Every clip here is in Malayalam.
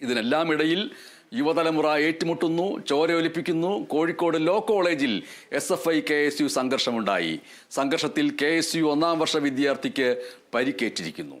ഇതിനെല്ലാം ഇടയിൽ യുവതലമുറ ഏറ്റുമുട്ടുന്നു ചോരയൊലിപ്പിക്കുന്നു. കോഴിക്കോട് ലോ കോളേജിൽ S F I K S U സംഘർഷമുണ്ടായി. സംഘർഷത്തിൽ കെ എസ് യു ഒന്നാം വർഷ വിദ്യാർത്ഥിക്ക് പരിക്കേറ്റിരിക്കുന്നു.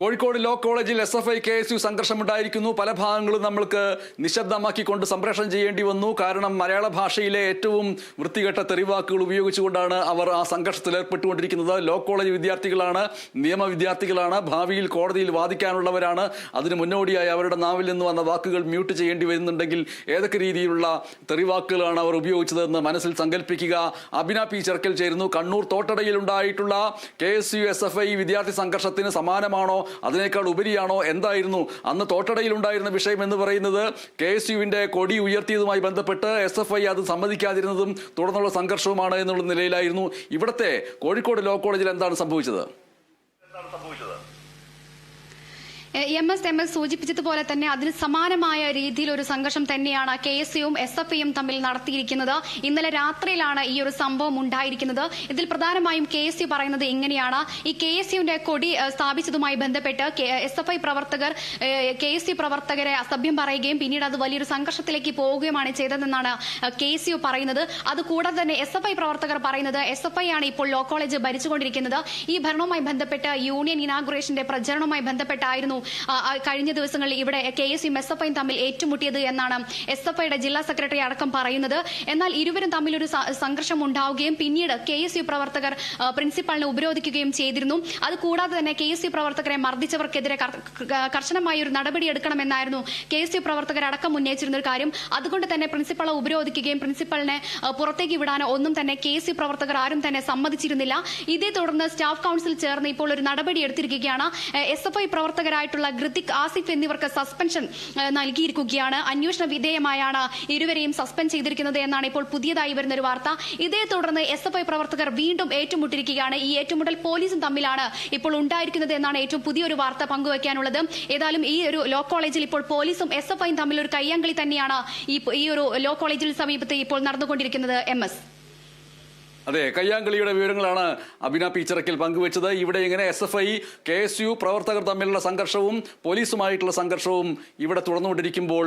കോഴിക്കോട് ലോ കോളേജിൽ S F I K S U സംഘർഷമുണ്ടായിരിക്കുന്നു. പല ഭാഗങ്ങളും നമ്മൾക്ക് നിശബ്ദമാക്കിക്കൊണ്ട് സംപ്രേഷണം ചെയ്യേണ്ടി വന്നു. കാരണം മലയാള ഭാഷയിലെ ഏറ്റവും വൃത്തികെട്ട തെറിവാക്കുകൾ ഉപയോഗിച്ചുകൊണ്ടാണ് അവർ ആ സംഘർഷത്തിൽ ഏർപ്പെട്ടുകൊണ്ടിരിക്കുന്നത്. ലോ കോളേജ് വിദ്യാർത്ഥികളാണ് നിയമ വിദ്യാർത്ഥികളാണ് ഭാവിയിൽ കോടതിയിൽ വാദിക്കാനുള്ളവരാണ്. അതിന് മുന്നോടിയായി അവരുടെ നാവിൽ നിന്ന് വന്ന വാക്കുകൾ മ്യൂട്ട് ചെയ്യേണ്ടി വരുന്നുണ്ടെങ്കിൽ ഏതൊക്കെ രീതിയിലുള്ള തെറിവാക്കുകളാണ് അവർ ഉപയോഗിച്ചതെന്ന് മനസ്സിൽ സങ്കല്പിക്കുക അഭിന പി ചെർക്കൽ ചേരുന്നു. കണ്ണൂർ തോട്ടടയിൽ ഉണ്ടായിട്ടുള്ള K S U S F I വിദ്യാർത്ഥി സംഘർഷത്തിന് സമാനമാണോ അതിനേക്കാൾ ഉപരിയാണോ? എന്തായിരുന്നു? അന്ന് തോട്ടടയിൽ ഉണ്ടായിരുന്ന വിഷയം എന്ന് പറയുന്നത് കെ എസ് യുവിന്റെ കൊടി ഉയർത്തിയതുമായി ബന്ധപ്പെട്ട് എസ് എഫ് ഐ അത് സമ്മതിക്കാതിരുന്നതും തുടർന്നുള്ള സംഘർഷവുമാണ് എന്നുള്ള നിലയിലായിരുന്നു. ഇവിടുത്തെ കോഴിക്കോട് ലോ കോളേജിൽ എന്താണ് സംഭവിച്ചത്? എം എസ് എം എസ് സൂചിപ്പിച്ചതുപോലെ തന്നെ അതിന് സമാനമായ രീതിയിൽ ഒരു സംഘർഷം തന്നെയാണ് കെ എസ് യുവും എസ് എഫ് ഐയും തമ്മിൽ നടത്തിയിരിക്കുന്നത്. ഇന്നലെ രാത്രിയിലാണ് ഈ ഒരു സംഭവം ഉണ്ടായിരിക്കുന്നത്. ഇതിൽ പ്രധാനമായും കെ എസ് യു പറയുന്നത് ഇങ്ങനെയാണ്. ഈ കെ എസ് യുവിന്റെ കൊടി സ്ഥാപിച്ചതുമായി ബന്ധപ്പെട്ട് എസ് എഫ് ഐ പ്രവർത്തകർ കെ എസ് യു പ്രവർത്തകരെ അസഭ്യം പറയുകയും പിന്നീട് അത് വലിയൊരു സംഘർഷത്തിലേക്ക് പോവുകയുമാണ് ചെയ്തതെന്നാണ് കെ എസ് യു പറയുന്നത്. അതുകൂടാതെ തന്നെ എസ് എഫ് ഐ പ്രവർത്തകർ പറയുന്നത് എസ് എഫ് ഐ ആണ് ഇപ്പോൾ ലോ കോളേജ് ഭരിച്ചുകൊണ്ടിരിക്കുന്നത്. ഈ ഭരണവുമായി ബന്ധപ്പെട്ട് യൂണിയൻ ഇനാഗുറേഷന്റെ പ്രചരണവുമായി ബന്ധപ്പെട്ടായിരുന്നു കഴിഞ്ഞ ദിവസങ്ങളിൽ ഇവിടെ K S U S F ഐയും തമ്മിൽ ഏറ്റുമുട്ടിയത് എന്നാണ് എസ് എഫ് ഐയുടെ ജില്ലാ സെക്രട്ടറി അടക്കം പറയുന്നത്. എന്നാൽ ഇരുവരും തമ്മിൽ ഒരു സംഘർഷം ഉണ്ടാവുകയും പിന്നീട് കെ എസ് യു പ്രവർത്തകർ പ്രിൻസിപ്പാളിനെ ഉപരോധിക്കുകയും ചെയ്തിരുന്നു. അത് കൂടാതെ തന്നെ കെ എസ് യു പ്രവർത്തകരെ മർദ്ദിച്ചവർക്കെതിരെ കർശനമായ ഒരു നടപടി എടുക്കണമെന്നായിരുന്നു കെ എസ് യു പ്രവർത്തകർ അടക്കം ഉന്നയിച്ചിരുന്ന ഒരു കാര്യം. അതുകൊണ്ട് തന്നെ പ്രിൻസിപ്പളെ ഉപരോധിക്കുകയും പ്രിൻസിപ്പളിനെ പുറത്തേക്ക് വിടാനോ ഒന്നും തന്നെ കെ എസ് യു പ്രവർത്തകർ ആരും തന്നെ സമ്മതിച്ചിരുന്നില്ല. ഇതേ തുടർന്ന് സ്റ്റാഫ് കൌൺസിൽ ചേർന്ന് ഇപ്പോൾ ഒരു നടപടി എടുത്തിരിക്കുകയാണ്. എസ് എഫ് ഐ പ്രവർത്തകരായിട്ടുള്ള ഗൃതിക് ആസിഫ് എന്നിവർക്ക് സസ്പെൻഷൻ നൽകിയിരിക്കുകയാണ്. അന്വേഷണ വിധേയമായാണ് ഇരുവരെയും സസ്പെൻഡ് ചെയ്തിരിക്കുന്നത് എന്നാണ് ഇപ്പോൾ പുതിയതായി വരുന്ന ഒരു വാർത്ത. ഇതേ തുടർന്ന് എസ് എഫ് ഐ പ്രവർത്തകർ വീണ്ടും ഏറ്റുമുട്ടിരിക്കുകയാണ് ഈ ഏറ്റുമുട്ടൽ പോലീസും തമ്മിലാണ് ഇപ്പോൾ ഉണ്ടായിരിക്കുന്നത് എന്നാണ് ഏറ്റവും പുതിയൊരു വാർത്ത പങ്കുവയ്ക്കാനുള്ളത് ഏതായാലും ഈ ഒരു ലോ കോളേജിൽ ഇപ്പോൾ പോലീസും എസ് എഫ് ഐയും തമ്മിൽ ഒരു കയ്യാങ്കളി തന്നെയാണ് ഈ ഒരു ലോ കോളേജിൽ സമീപത്ത് ഇപ്പോൾ നടന്നുകൊണ്ടിരിക്കുന്നത്. എം എസ് അതെ കയ്യാങ്കളിയുടെ വിവരങ്ങളാണ് അബിന പീച്ചറക്കിൽ പങ്കുവച്ചത്. ഇവിടെ ഇങ്ങനെ S F I K S U പ്രവർത്തകർ തമ്മിലുള്ള സംഘർഷവും പോലീസുമായിട്ടുള്ള സംഘർഷവും ഇവിടെ തുടർന്നുകൊണ്ടിരിക്കുമ്പോൾ